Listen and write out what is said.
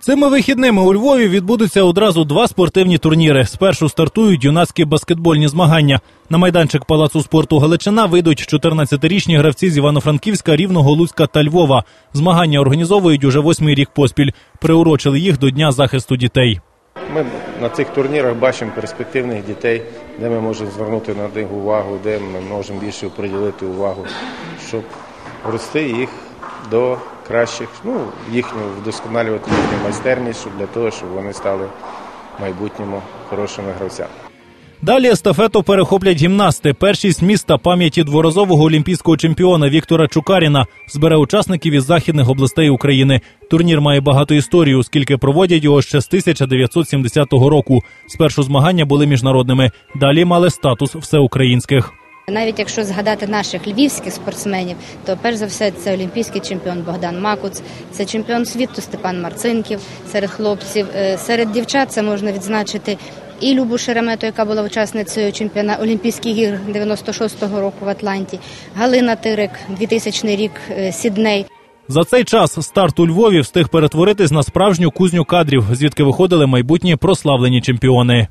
Цими вихідними у Львові відбудуться одразу два спортивні турніри. Спершу стартують юнацькі баскетбольні змагання. На майданчик палацу спорту Галичина вийдуть 14-річні гравці з Івано-Франківська, Рівного, Луцька та Львова. Змагання організовують уже восьмий рік поспіль. Приурочили їх до Дня захисту дітей. Ми на цих турнірах бачимо перспективних дітей, де ми можемо звернути на них увагу, де ми можемо більше приділити увагу, щоб рости їх до кращих, ну, їхню вдосконалювати їхню майстерність, щоб для того, щоб вони стали в майбутньому хорошими гравцями. Далі естафету перехоплять гімнасти. Першість міста пам'яті дворазового олімпійського чемпіона Віктора Чукаріна збере учасників із західних областей України. Турнір має багато історії, оскільки проводять його ще з 1970 року. Спершу змагання були міжнародними, далі мали статус всеукраїнських. Навіть якщо згадати наших львівських спортсменів, то перш за все це олімпійський чемпіон Богдан Макуц, це чемпіон світу Степан Марцинків серед хлопців. Е, Серед дівчат це можна відзначити і Любу Шеремету, яка була учасницею чемпіона Олімпійських ігор 96-го року в Атланті, Галина Тирик, 2000 рік е, Сідней. За цей час старт у Львові встиг перетворитись на справжню кузню кадрів, звідки виходили майбутні прославлені чемпіони.